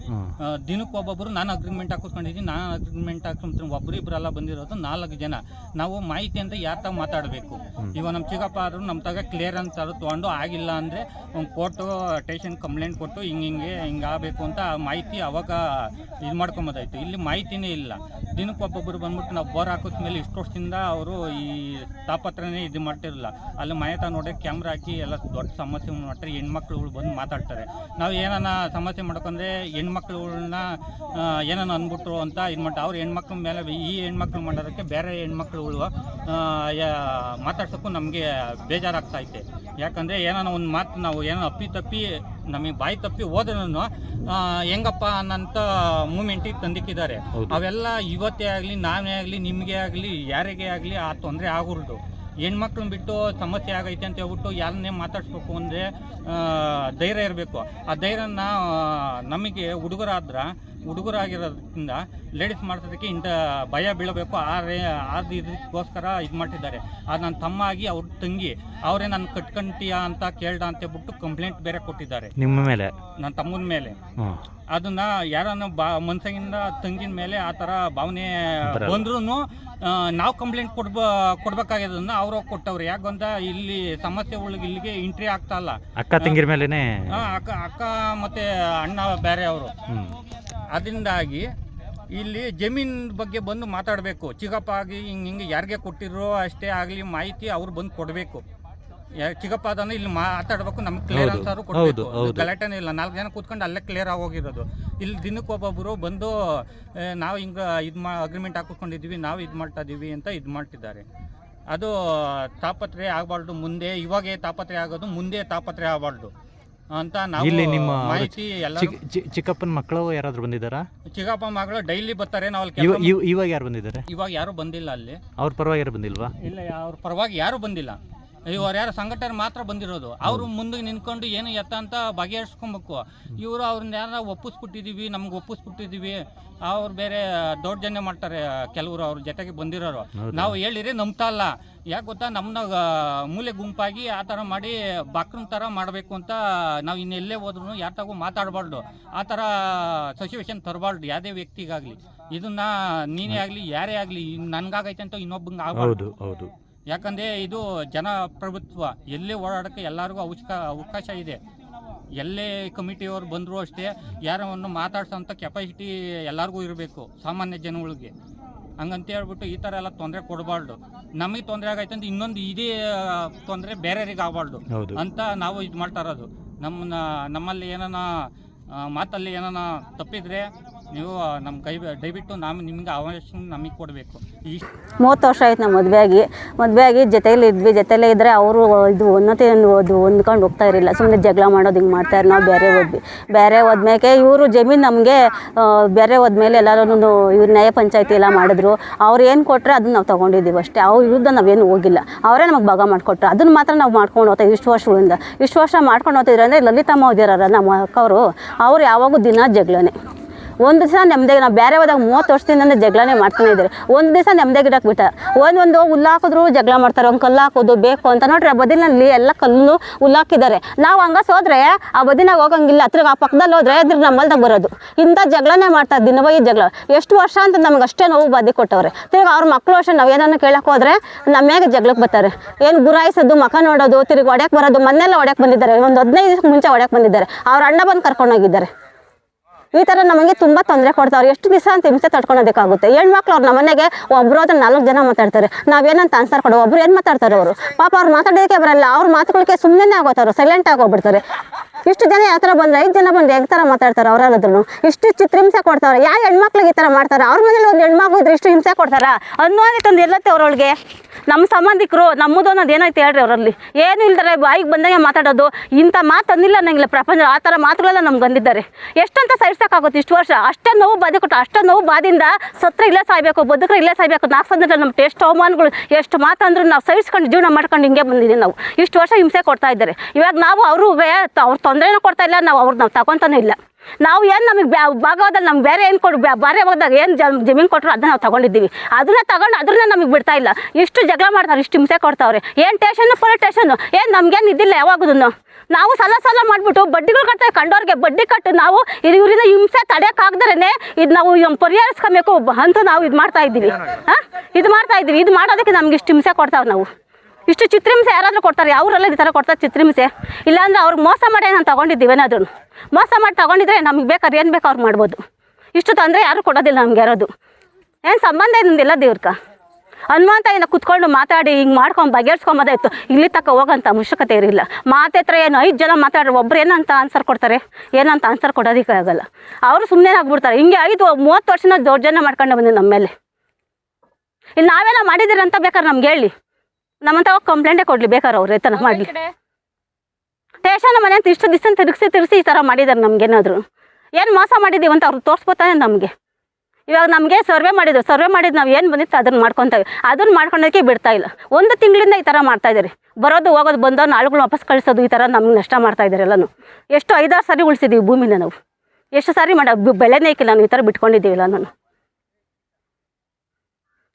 ದಿನಕ್ಕೆ ಒಬ್ಬೊಬ್ಬರು ನಾನು ಅಗ್ರಿಮೆಂಟ್ ಹಾಕಿಸ್ಕೊಂಡಿದ್ದೀನಿ ನಾನು ಅಗ್ರಿಮೆಂಟ್ ಹಾಕೊಂತೀನಿ ಒಬ್ಬರು ಇಬ್ಬರೆಲ್ಲ ಬಂದಿರೋದು ನಾಲ್ಕು ಜನ. ನಾವು ಮಾಹಿತಿ ಅಂದ್ರೆ ಯಾರ ತಾವು ಮಾತಾಡಬೇಕು. ಇವಾಗ ನಮ್ಮ ಚಿಕ್ಕಪ್ಪ ಆದ್ರೂ ನಮ್ಮ ತಗ ಕ್ಲಿಯರ್ ಅಂತ ತೊಗೊಂಡು ಆಗಿಲ್ಲ ಅಂದರೆ ಒಂದು ಕೋರ್ಟು ಟೇಷನ್ ಕಂಪ್ಲೇಂಟ್ ಕೊಟ್ಟು ಹಿಂಗೆ ಹಿಂಗೆ ಹಿಂಗೆ ಆಗಬೇಕು ಅಂತ ಆ ಮಾಹಿತಿ ಅವಾಗ ಇದು ಮಾಡ್ಕೊಂಬೋದಾಯ್ತು. ಇಲ್ಲಿ ಮಾಹಿತಿನೇ ಇಲ್ಲ. ದಿನಕ್ಕೆ ಒಬ್ಬೊಬ್ಬರು ಬಂದ್ಬಿಟ್ಟು ನಾವು ಬೋರ್ ಹಾಕಿದ್ಮೇಲೆ ಇಷ್ಟು ವರ್ಷದಿಂದ ಅವರು ಈ ತಾಪತ್ರನೇ ಇದು ಮಾಡ್ತಿರಲಿಲ್ಲ. ಅಲ್ಲಿ ಮಾಯತ ನೋಡಿ ಕ್ಯಾಮ್ರಾ ಹಾಕಿ ಎಲ್ಲ ದೊಡ್ಡ ಸಮಸ್ಯೆ ಮಾಡ್ತಾರೆ ಹೆಣ್ಮಕ್ಳುಗಳು ಬಂದು ಮಾತಾಡ್ತಾರೆ. ನಾವು ಏನನ್ನ ಸಮಸ್ಯೆ ಮಾಡ್ಕೊಂಡ್ರೆ ಹೆಣ್ಮಕ್ಳುಗಳನ್ನ ಏನನ್ನ ಅಂದ್ಬಿಟ್ರು ಅಂತ ಇದು ಮಾಡ್ತಾರೆ ಅವ್ರ ಹೆಣ್ಮಕ್ಳ ಮೇಲೆ ಈ ಹೆಣ್ಮಕ್ಳು ಮಾಡೋದಕ್ಕೆ ಬೇರೆ ಹೆಣ್ಮಕ್ಳುಗಳು ಮಾತಾಡ್ಸೋಕ್ಕೂ ನಮಗೆ ಬೇಜಾರಾಗ್ತಾ ಐತೆ ಯಾಕಂದರೆ ಏನಾನ ಒಂದು ಮಾತು ನಾವು ಏನೋ ಅಪ್ಪಿ ತಪ್ಪಿ ನಮಗೆ ಬಾಯಿ ತಪ್ಪಿ ಹೋದ್ರೂ ಹೆಂಗಪ್ಪ ಅನ್ನೋಂಥ ಮೂಮೆಂಟಿಗೆ ತಂದಿಕ್ಕಿದ್ದಾರೆ. ಅವೆಲ್ಲ ಇವತ್ತೇ ಆಗಲಿ ನಾವೇ ಆಗಲಿ ನಿಮಗೆ ಆಗಲಿ ಯಾರಿಗೇ ಆಗಲಿ ಆ ತೊಂದರೆ ಆಗೂರ್ದು. ಹೆಣ್ಮಕ್ಳನ್ನ ಬಿಟ್ಟು ಸಮಸ್ಯೆ ಆಗೈತೆ ಅಂತ ಹೇಳ್ಬಿಟ್ಟು ಯಾರನ್ನೇ ಮಾತಾಡ್ಸ್ಬೇಕು ಅಂದರೆ ಧೈರ್ಯ ಇರಬೇಕು. ಆ ಧೈರ್ಯನ ನಮಗೆ ಹುಡುಗರಾದ್ರ ಹುಡುಗರಾಗಿರೋದ್ರಿಂದ ಲೇಡೀಸ್ ಮಾಡ್ಸೋದಕ್ಕೆ ಇಂಥ ಭಯ ಬೀಳಬೇಕು. ಆ ರೇ ಅದು ಇದಕ್ಕೋಸ್ಕರ ಇದು ಮಾಡ್ತಿದ್ದಾರೆ. ಅದು ನನ್ನ ತಮ್ಮ ಆಗಿ ಅವ್ರ ತಂಗಿ ಅವರೇ ನಾನು ಕಟ್ಕೊಂತೀಯ ಅಂತ ಕೇಳ್ದ ಅಂತ ಹೇಳ್ಬಿಟ್ಟು ಕಂಪ್ಲೇಂಟ್ ಬೇರೆ ಕೊಟ್ಟಿದ್ದಾರೆ. ನಿಮ್ಮ ಮೇಲೆ? ನನ್ನ ತಮ್ಮನ ಮೇಲೆ. ಅದನ್ನ ಯಾರನ್ನ ಬಾ ಮನ್ಸಗಿಂದ ತಂಗಿನ ಮೇಲೆ ಆ ಥರ ಭಾವನೆ. ಬಂದ್ರೂ ನಾವು ಕಂಪ್ಲೇಂಟ್ ಕೊಡ್ಬ ಕೊಡ್ಬೇಕಾಗಿರೋದನ್ನ ಅವರು ಕೊಟ್ಟವ್ರು. ಯಾಕಂತ ಇಲ್ಲಿ ಸಮಸ್ಯೆ ಒಳಗೆ ಇಲ್ಲಿಗೆ ಎಂಟ್ರಿ ಆಗ್ತಾ ಇಲ್ಲ. ಅಕ್ಕ ತಂಗಿರ ಮೇಲೇನೆ? ಆ, ಅಕ್ಕ ಅಕ್ಕ ಮತ್ತೆ ಅಣ್ಣ ಬೇರೆ ಅವರು. ಅದರಿಂದಾಗಿ ಇಲ್ಲಿ ಜಮೀನ್ ಬಗ್ಗೆ ಬಂದು ಮಾತಾಡಬೇಕು. ಚಿಕ್ಕಪ್ಪ ಆಗಿ ಹಿಂಗೆ ಹಿಂಗೆ ಯಾರಿಗೆ ಕೊಟ್ಟಿರೋ ಅಷ್ಟೇ ಆಗಲಿ ಮಾಹಿತಿ ಅವ್ರು ಬಂದು ಕೊಡಬೇಕು. ಚಿಕ್ಕಪ್ಪ ಅದನ್ನು ಇಲ್ಲಿ ಮಾತಾಡಬೇಕು ನಮ್ಗೆ ಕ್ಲಿಯರ್ ಆನ್ಸರ್ ಕೊಡಬೇಕು. ಗಲಾಟೆನೇ ಇಲ್ಲ. ನಾಲ್ಕು ಜನ ಕೂತ್ಕೊಂಡು ಅಲ್ಲೇ ಕ್ಲಿಯರ್ ಆಗೋಗಿರೋದು ಇಲ್ಲಿ ದಿನಕ್ಕೆ ಒಬ್ಬೊಬ್ಬರು ಬಂದು ನಾವು ಹಿಂಗೆ ಇದು ಮಾ ಅಗ್ರಿಮೆಂಟ್ ಹಾಕಿಸ್ಕೊಂಡಿದ್ವಿ ನಾವು ಇದು ಮಾಡ್ತಾ ಇದೀವಿ ಅಂತ ಇದು ಮಾಡ್ತಿದ್ದಾರೆ. ಅದು ತಾಪತ್ರೆ ಆಗಬಾರ್ದು ಮುಂದೆ ಇವಾಗೇ ತಾಪತ್ರೆ ಆಗೋದು ಮುಂದೆ ತಾಪತ್ರೆ ಆಗಬಾರ್ದು ಅಂತ ನಾವು ಇಲ್ಲಿ ನಿಮ್ಮ ಮಾಹಿತಿ ಎಲ್ಲ ಚಿಕ್ಕಪ್ಪನ ಮಕ್ಕಳು ಯಾರಾದ್ರೂ ಬಂದಿದ್ದಾರಾ? ಚಿಕ್ಕಪ್ಪ ಮಗಳು ಡೈಲಿ ಬರ್ತಾರೆ ನಾವು ಅಲ್ಲಿ ಇವಾಗ ಯಾರು ಬಂದಿದ್ದಾರೆ? ಇವಾಗ ಯಾರು ಬಂದಿಲ್ಲ ಅಲ್ಲಿ. ಅವ್ರ ಪರವಾಗಿ ಯಾರು ಬಂದಿಲ್ವಾ? ಇಲ್ಲ ಅವ್ರ ಪರವಾಗಿ ಯಾರು ಬಂದಿಲ್ಲ. ಇವ್ರು ಯಾರು ಸಂಘಟನೆ ಮಾತ್ರ ಬಂದಿರೋದು. ಅವರು ಮುಂದೆ ನಿಂತ್ಕೊಂಡು ಏನು ಎತ್ತ ಅಂತ ಬಗೆಹರಿಸ್ಕೊಬೇಕು. ಇವರು ಅವ್ರನ್ನ ಯಾರ ಒಪ್ಪಿಸ್ಬಿಟ್ಟಿದೀವಿ ನಮ್ಗೆ ಒಪ್ಪಿಸ್ಬಿಟ್ಟಿದೀವಿ. ಅವ್ರು ಬೇರೆ ದೌರ್ಜನ್ಯ ಮಾಡ್ತಾರೆ ಕೆಲವರು ಅವ್ರ ಜೊತೆಗೆ ಬಂದಿರೋರು? ನಾವು ಹೇಳಿರಿ ನಂಬ್ತಾ ಇಲ್ಲ. ಯಾಕೆ ಗೊತ್ತಾ? ನಮ್ಮನ್ನ ಮೂಲೆ ಗುಂಪಾಗಿ ಆ ಥರ ಮಾಡಿ ಬಕ್ರನ್ ಥರ ಮಾಡಬೇಕು ಅಂತ ನಾವು ಇನ್ನೆಲ್ಲೇ ಹೋದ್ರು ಯಾರ ತಗೋ ಮಾತಾಡಬಾರ್ದು. ಆ ಥರ ಸಿಚುವೇಶನ್ ತರಬಾರ್ದು ಯಾವುದೇ ವ್ಯಕ್ತಿಗಾಗಲಿ. ಇದನ್ನ ನೀನೇ ಆಗಲಿ ಯಾರೇ ಆಗಲಿ ನನಗಾಗೈತೆ ಅಂತ ಇನ್ನೊಬ್ಬಂಗೆ ಆಗಬಾರ್ದು. ಹೌದು. ಯಾಕಂದ್ರೆ ಇದು ಜನಪ್ರಭುತ್ವ. ಎಲ್ಲೇ ಓಡಾಡೋಕ್ಕೆ ಎಲ್ಲರಿಗೂ ಅವಶ್ಯಕ ಅವಕಾಶ ಇದೆ. ಎಲ್ಲೇ ಕಮಿಟಿಯವರು ಬಂದರೂ ಅಷ್ಟೇ ಯಾರನ್ನು ಮಾತಾಡ್ಸೋಂಥ ಕೆಪಾಸಿಟಿ ಎಲ್ಲರಿಗೂ ಇರಬೇಕು ಸಾಮಾನ್ಯ ಜನಗಳಿಗೆ. ಹಂಗಂತ ಹೇಳ್ಬಿಟ್ಟು ಈ ಥರ ಎಲ್ಲ ತೊಂದರೆ ಕೊಡಬಾರ್ದು. ನಮಗೆ ತೊಂದರೆ ಆಗೈತೆ ಅಂತ ಇನ್ನೊಂದು ಇದೇ ತೊಂದರೆ ಬೇರೆಯವ್ರಿಗೆ ಆಗಬಾರ್ದು ಅಂತ ನಾವು ಇದು ಮಾಡ್ತಾ ಇರೋದು. ನಮ್ಮನ್ನ ನಮ್ಮಲ್ಲಿ ಏನಾನ ಮಾತಲ್ಲಿ ಏನಾನ ತಪ್ಪಿದ್ರೆ ನೀವು ನಮ್ಮ ಕೈ, ದಯವಿಟ್ಟು ನಾವು ನಿಮ್ಗೆ ಅವಕಾಶ ನಮಗೆ ಕೊಡಬೇಕು. ಮೂವತ್ತು ವರ್ಷ ಆಯ್ತು ನಮ್ಮ ಮದುವೆ ಆಗಿ ಮದುವೆ ಆಗಿ ಜೊತೆಯಲ್ಲಿ ಇದ್ವಿ ಜೊತೆಯಲ್ಲೇ ಇದ್ದರೆ ಅವರು ಇದು ಉನ್ನತಿ ಅದು ಹೊಂದ್ಕೊಂಡು ಹೋಗ್ತಾ ಇರಲಿಲ್ಲ. ಸುಮ್ಮನೆ ಜಗಳ ಮಾಡೋದು ಹಿಂಗೆ ಮಾಡ್ತಾರೆ ನಾವು ಬೇರೆ ಹೋದ್ವಿ. ಬೇರೆ ಹೋದ್ಮೇಲೆ ಇವರು ಜಮೀನು ನಮಗೆ ಬೇರೆ ಹೋದ್ಮೇಲೆ ಎಲ್ಲರೂ ಇವ್ರು ನ್ಯಾಯ ಪಂಚಾಯತಿ ಎಲ್ಲ ಮಾಡಿದ್ರು. ಅವ್ರು ಏನು ಕೊಟ್ಟರೆ ಅದನ್ನ ನಾವು ತೊಗೊಂಡಿದ್ದೀವಿ ಅಷ್ಟೇ. ಅವ್ರ ವಿರುದ್ಧ ನಾವೇನು ಹೋಗಿಲ್ಲ. ಅವರೇ ನಮಗೆ ಭಾಗ ಮಾಡಿಕೊಟ್ರು. ಅದನ್ನು ಮಾತ್ರ ನಾವು ಮಾಡ್ಕೊಂಡು ಹೋಗ್ತಾ ಇಷ್ಟು ವರ್ಷಗಳಿಂದ. ಇಷ್ಟು ವರ್ಷ ಮಾಡ್ಕೊಂಡು ಹೋಗ್ತಿದ್ರೆ ಅಂದರೆ ಲಲಿತಾ ಓದಿರಾರ ನಮ್ಮ ಅಕ್ಕವರು, ಅವ್ರು ಯಾವಾಗೂ ದಿನ ಜಗಳನೇ. ಒಂದು ದಿವಸ ನೆಮ್ಮದಿಗೆ ನಾವು ಬೇರೆ ಹೋದಾಗ ಮೂವತ್ತು ವರ್ಷದಿಂದ ಜಗಳನೇ ಮಾಡ್ತಾನೆ ಇದ್ದಾರೆ. ಒಂದು ದಿವಸ ನೆಮ್ಮದಿ ಗಿಡಕ್ಕೆ ಬಿಟ್ಟ. ಒಂದೊಂದು ಹುಲ್ಲು ಹಾಕಿದ್ರು ಜಗಳ ಮಾಡ್ತಾರೆ, ಒಂದು ಕಲ್ಲು ಹಾಕೋದು ಬೇಕು ಅಂತ. ನೋಡ್ರಿ, ಆ ಬದಿನಲ್ಲಿ ಎಲ್ಲ ಕಲ್ಲು ಹುಲ್ಲಾಕಿದ್ದಾರೆ ನಾವು ಹಂಗ ಸೋದ್ರೆ ಆ ಬದಿನಾಗ ಹೋಗಂಗಿಲ್ಲ. ಹತ್ರ ಆ ಪಕ್ಕದಲ್ಲಿ ಹೋದ್ರೆ ಅದ್ರ ನಮ್ಮಲ್ದಾಗ ಬರೋದು. ಇಂಥ ಜಗಳನೇ ಮಾಡ್ತಾರೆ ದಿನವೈ ಜಗಳ. ಎಷ್ಟು ವರ್ಷ ಅಂತ ನಮ್ಗೆ ಅಷ್ಟೇ ನೋವು ಬಾಧಿ ಕೊಟ್ಟವ್ರೆ. ತಿರ್ಗಿ ಅವ್ರ ಮಕ್ಕಳು ಅಷ್ಟೇ ನಾವು ಏನನ್ನು ಕೇಳಕ್ಕೆ ಹೋದ್ರೆ ನಮ್ಮ ಮ್ಯಾಗೆ ಜಗಳಕ್ಕೆ ಬರ್ತಾರೆ. ಏನು ಗುರಾಯಿಸೋದು ಮಕ ನೋಡೋದು, ತಿರುಗಿ ಒಡೆಯಕ್ಕೆ ಬರೋದು ಮನೆಲ್ಲ ಒಡೆಯಕ್ಕೆ ಬಂದಿದ್ದಾರೆ. ಒಂದು ಹದಿನೈದು ದಿವಸಕ್ಕೆ ಮುಂಚೆ ಹೊಡೆಯಕ್ಕೆ ಬಂದಿದ್ದಾರೆ. ಅವ್ರ ಅಣ್ಣ ಬಂದು ಕರ್ಕೊಂಡೋಗಿದ್ದಾರೆ ಈ ಥರ ನಮಗೆ ತುಂಬ ತೊಂದರೆ ಕೊಡ್ತಾವ್ರೆ. ಎಷ್ಟು ದಿವಸ ಅಂತ ಹಿಂಸೆ ತಡ್ಕೊಳೋದಕ್ಕಾಗುತ್ತೆ. ಹೆಣ್ಮಕ್ಳು ಅವ್ರ ನಮ್ಮನೆಗೆ ಹೋದ್ರೆ ನಾಲ್ಕು ಜನ ಮಾತಾಡ್ತಾರೆ. ನಾವೇನಂತ ಆನ್ಸರ್ ಕೊಡೋ ಒಬ್ರು ಏನು ಮಾತಾಡ್ತಾರೆ ಅವರು? ಪಾಪ ಅವ್ರು ಮಾತಾಡೋದಕ್ಕೆ ಬರಲ್ಲ. ಅವ್ರ ಮಾತುಗಳಿಗೆ ಸುಮ್ಮನೆ ಆಗೋತಾರ ಸೈಲೆಂಟ್ ಆಗೋಗ್ಬಿಡ್ತಾರೆ ಇಷ್ಟು ಜನ ಯಾವ ಥರ ಬಂದ್ರೆ ಐದು ಜನ ಬಂದ್ರೆ ಯಾವ ಥರ ಮಾತಾಡ್ತಾರೆ ಅವರಾದ್ರೂ ಇಷ್ಟು ಚಿತ್ರಹಿಂಸೆ ಕೊಡ್ತಾರೆ ಯಾವ ಹೆಣ್ಮಕ್ಳಿಗೆ ಈ ಥರ ಮಾಡ್ತಾರೆ? ಅವ್ರ ಮನೇಲಿ ಒಂದು ಹೆಣ್ಮಗು ಇದ್ರೆ ಇಷ್ಟು ಹಿಂಸೆ ಕೊಡ್ತಾರ? ಅನ್ನೋದಕ್ಕೆ ತಂದು ಎಲ್ಲತ್ತೆ ಅವ್ರೊಳಗೆ. ನಮ್ಮ ಸಂಬಂಧಿಕರು, ನಮ್ಮದು ಅನ್ನೋದು ಏನೈತೆ ಹೇಳ್ರಿ ಅವರಲ್ಲಿ? ಏನು ಇಲ್ದಾರೆ ಬಾಯಿಗೆ ಬಂದಂಗೆ ಮಾತಾಡೋದು. ಇಂಥ ಮಾತು ಅಂದಿಲ್ಲ ನಂಗಿಲ್ಲ ಪ್ರಪಂಚ. ಆ ಥರ ಮಾತುಗಳೆಲ್ಲ ನಮ್ಗೆ ಬಂದಿದ್ದಾರೆ ಎಷ್ಟಂತ ಸಹಿಸೋಕ್ಕಾಗುತ್ತೆ ಇಷ್ಟು ವರ್ಷ? ಅಷ್ಟೇ ನೋವು ಬಾಧೆ ಕೊಟ್ಟು, ಅಷ್ಟೇ ನೋವು ಬಾದಿಂದ ಸತ್ರ ಇಲ್ಲೇ ಸಾಯ್ಬೇಕು, ಬದುಕ್ರೆ ಇಲ್ಲೇ ಸಾಯ್ಬೇಕು. ನಾಲ್ಕು ಸಂದ್ರೆ ನಮ್ಮ ಎಷ್ಟು ಅವಮಾನಗಳು ಎಷ್ಟು ಮಾತಂದ್ರೂ ನಾವು ಸಹಿಸ್ಕೊಂಡು ಜೀವನ ಮಾಡ್ಕೊಂಡು ಹಿಂಗೆ ಬಂದಿದ್ದೀವಿ ನಾವು. ಇಷ್ಟು ವರ್ಷ ಹಿಂಸೆ ಕೊಡ್ತಾ ಇದ್ದಾರೆ. ಇವಾಗ ನಾವು ಅವರು ಅವ್ರ ತೊಂದರೆನೂ ಕೊಡ್ತಾ ಇಲ್ಲ, ನಾವು ಅವ್ರು ನಾವು ತಗೊತಾನೂ ಇಲ್ಲ. ನಾವು ಏನು ನಮಗೆ ಬ್ಯಾ, ಭಾಗವದಲ್ಲಿ ನಮ್ಗೆ ಬೇರೆ ಏನು ಕೊಡು ಬೇರೆ ಹೋದಾಗ ಏನು ಜಮೀನು ಕೊಟ್ಟರು ಅದನ್ನ ನಾವು ತಗೊಂಡಿದ್ದೀವಿ. ಅದನ್ನ ತಗೊಂಡು ಅದನ್ನ ನಮಗೆ ಬಿಡ್ತಾ ಇಲ್ಲ. ಇಷ್ಟು ಜಗಳ ಮಾಡ್ತಾರೆ, ಇಷ್ಟು ಹಿಂಸೆ ಕೊಡ್ತಾವ್ರೆ. ಏನು ಟೇಷನ್ನು ಪೊಲೀಸ್ ಟೇಷನ್ನು ಏನು ನಮ್ಗೇನು ಇದ್ದಿಲ್ಲ ಯಾವಾಗದನ್ನು ನಾವು ಸಲ ಸಲ ಮಾಡಿಬಿಟ್ಟು ಬಡ್ಡಿಗಳು ಕಟ್ತಾರೆ ಕಂಡೋರಿಗೆ ಬಡ್ಡಿ ಕಟ್ಟು ನಾವು ಇವರಿಂದ ಹಿಂಸೆ ತಡೆಯೋಕ್ಕಾಗ್ದರೇ ಇದು ನಾವು ಪರಿಹರಿಸ್ಕೊಬೇಕು ಅಂತ ನಾವು ಇದು ಮಾಡ್ತಾ ಇದ್ದೀವಿ. ಹಾಂ? ಇದು ಮಾಡ್ತಾ ಇದ್ದೀವಿ. ಇದು ಮಾಡೋದಕ್ಕೆ ನಮ್ಗೆ ಇಷ್ಟು ಹಿಂಸೆ ಕೊಡ್ತಾವೆ ನಾವು. ಇಷ್ಟು ಚಿತ್ರಹಿಂಸೆ ಯಾರಾದರೂ ಕೊಡ್ತಾರೆ? ಅವರೆಲ್ಲ ಈ ಥರ ಕೊಡ್ತಾರೆ ಚಿತ್ರಹಿಂಸೆ? ಇಲ್ಲಾಂದ್ರೆ ಅವ್ರಿಗೆ ಮೋಸ ಮಾಡಿ ನಾನು ತಗೊಂಡಿದ್ದೀವಿ ಏನಾದ್ರೂ. ಮೋಸ ಮಾಡಿ ತೊಗೊಂಡಿದ್ರೆ ನಮಗೆ ಬೇಕಾದ್ರೆ ಏನು ಬೇಕು ಅವ್ರು ಮಾಡ್ಬೋದು. ಇಷ್ಟು ತೊಂದರೆ ಯಾರೂ ಕೊಡೋದಿಲ್ಲ ನಮ್ಗೆ ಯಾರೋದು ಏನು ಸಂಬಂಧ ಇದೊಂದಿಲ್ಲ ದೇವ್ರಕ. ಹನುಮಂತ ಇನ್ನು ಕುತ್ಕೊಂಡು ಮಾತಾಡಿ ಹಿಂಗೆ ಮಾಡ್ಕೊಂಡು ಬಗೆಹರಿಸ್ಕೊಂಬೋದಾಯ್ತು. ಇಲ್ಲಿ ತಕ್ಕ ಹೋಗೋಂಥ ಅವಶ್ಯಕತೆ ಇರಲಿಲ್ಲ. ಮಾತೆತ್ರ ಏನು? ಐದು ಜನ ಮಾತಾಡ್ರಿ ಒಬ್ರು ಏನಂತ ಆನ್ಸರ್ ಕೊಡ್ತಾರೆ? ಏನಂತ ಆನ್ಸರ್ ಕೊಡೋದಕ್ಕೆ ಆಗಲ್ಲ. ಅವರು ಸುಮ್ಮನೆ ಆಗ್ಬಿಡ್ತಾರೆ. ಹಿಂಗೆ ಐದು, ಮೂವತ್ತು ವರ್ಷನ ದೌರ್ಜನ್ಯ ಮಾಡ್ಕೊಂಡು ಬಂದಿದ್ದು ನಮ್ಮ ಮೇಲೆ. ಇಲ್ಲಿ ನಾವೆಲ್ಲ ಮಾಡಿದ್ದೀರಂತ ಬೇಕಾದ್ರೆ ನಮ್ಗೆ ಹೇಳಿ. ನಮ್ಮಂತ ಕಂಪ್ಲೇಂಟೇ ಕೊಡ್ಲಿ ಬೇಕಾರ ಅವ್ರು ಎತ್ತನ ಮಾಡ್ಲಿ. ಸ್ಟೇಷನ್ ಮನೆ ಅಂತ ಇಷ್ಟು ದಿವಸ ತಿರುಗಿಸಿ ತಿರುಗಿಸಿ ಈ ಥರ ಮಾಡಿದ್ದಾರೆ ನಮ್ಗೇನಾದ್ರು ಏನು ಮೋಸ ಮಾಡಿದ್ದೀವಿ ಅಂತ ಅವ್ರು ತೋರಿಸ್ಬೋತಾನೆ ನಮಗೆ. ಇವಾಗ ನಮಗೆ ಸರ್ವೆ ಮಾಡಿದ್ರು ಸರ್ವೆ ಮಾಡಿದ್ದು ನಾವು ಏನು ಬಂದಿತ್ತು ಅದನ್ನು ಮಾಡ್ಕೊತೇವೆ. ಅದನ್ನು ಮಾಡ್ಕೊಳೋದಕ್ಕೆ ಬಿಡ್ತಾ ಇಲ್ಲ. ಒಂದು ತಿಂಗಳಿಂದ ಈ ಥರ ಮಾಡ್ತಾ ಇದ್ದಾರೆ ಬರೋದು ಹೋಗೋದು ಬಂದೋ ನಾಳುಗಳು ವಾಪಸ್ ಕಳಿಸೋದು ಈ ಥರ ನಮ್ಗೆ ನಷ್ಟ ಮಾಡ್ತಾ ಇದ್ದಾರೆ ಎಲ್ಲನೂ. ಎಷ್ಟು ಐದಾರು ಸಾರಿ ಉಳಿಸಿದ್ದೀವಿ ಭೂಮಿನ ನಾವು. ಎಷ್ಟು ಸಾರಿ ಮಾಡ ಬೆಳೆನೇ ಇಕ್ಕಿಲ್ಲ ನಾನು ಈ ಥರ ಬಿಟ್ಕೊಂಡಿದ್ದೀವಿಲ್ಲ ನಾನು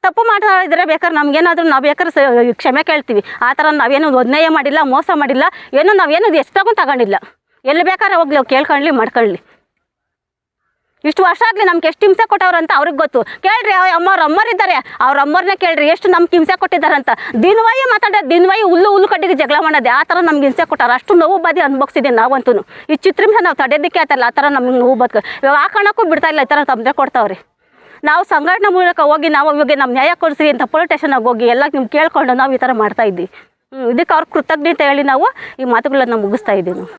ತಪ್ಪು ಮಾಡಿದ್ರೆ ಬೇಕಾದ್ರೆ ನಮಗೇನಾದರೂ ನಾವು ಬೇಕಾದ್ರೆ ಕ್ಷಮೆ ಕೇಳ್ತೀವಿ. ಆ ಥರ ನಾವೇನು ಅನ್ಯಾಯ ಮಾಡಿಲ್ಲ, ಮೋಸ ಮಾಡಿಲ್ಲ, ಏನು ನಾವೇನು ಎಷ್ಟಾಗೂ ತಗೊಂಡಿಲ್ಲ. ಎಲ್ಲಿ ಬೇಕಾದ್ರೆ ಹೋಗ್ಲಿ ಕೇಳ್ಕೊಳ್ಳಿ, ಮಾಡ್ಕೊಳ್ಳಿ. ಇಷ್ಟು ವರ್ಷ ಆಗಲಿ ನಮ್ಗೆ ಎಷ್ಟು ಹಿಂಸೆ ಕೊಟ್ಟವ್ರು ಅಂತ ಅವ್ರಿಗೆ ಗೊತ್ತು. ಕೇಳ್ರಿ ಅಮ್ಮವ್ರ ಅಮ್ಮರಿದ್ದಾರೆ ಅವ್ರ ಅಮ್ಮರನ್ನೇ ಕೇಳ್ರಿ, ಎಷ್ಟು ನಮ್ಗೆ ಹಿಂಸೆ ಕೊಟ್ಟಿದ್ದಾರೆ ಅಂತ. ದಿನವಾಯಿ ಮಾತಾಡ ದಿನವಾಯಿ ಹುಲ್ಲು ಹುಲ್ಲು ಕಟ್ಟಿಗೆ ಜಗಳ ಮಾಡೋದು ಆ ಥರ ನಮ್ಗೆ ಹಿಂಸೆ ಕೊಟ್ಟಾರ. ಅಷ್ಟು ನೋವು ಬಾದಿ ಅನ್ಭವಿಸಿದ್ದೀವಿ ನಾವಂತೂ ಈ ಚಿತ್ರಹಿಂಸೆ ನಾವು ತಡೆಯೋದಕ್ಕೆ ಆಯ್ತಲ್ಲ, ಆ ಥರ ನಮ್ಗೆ ನೋವು ಬದುಕ ಕಾರಣಕ್ಕೂ ಬಿಡ್ತಾ ಇಲ್ಲ, ಈ ಥರ ತೊಂದರೆ ಕೊಡ್ತಾವ್ರಿ. ನಾವು ಸಂಘಟನೆ ಮೂಲಕ ಹೋಗಿ ನಾವು ಇವಾಗ ನಮ್ಮ ನ್ಯಾಯ ಕೊಡಿಸಿ ಅಂತ ಪೊಲೀಸ್ ಸ್ಟೇಷನ್ಗೆ ಹೋಗಿ ಎಲ್ಲ ನಿಮ್ಗೆ ಕೇಳ್ಕೊಂಡು ನಾವು ಈ ಥರ ಮಾಡ್ತಾ ಇದಕ್ಕೆ ಅವ್ರ ಕೃತಜ್ಞತೆ ಹೇಳಿ ನಾವು ಈ ಮಾತುಗಳನ್ನು ಮುಗಿಸ್ತಾ ಇದ್ದೀವಿ.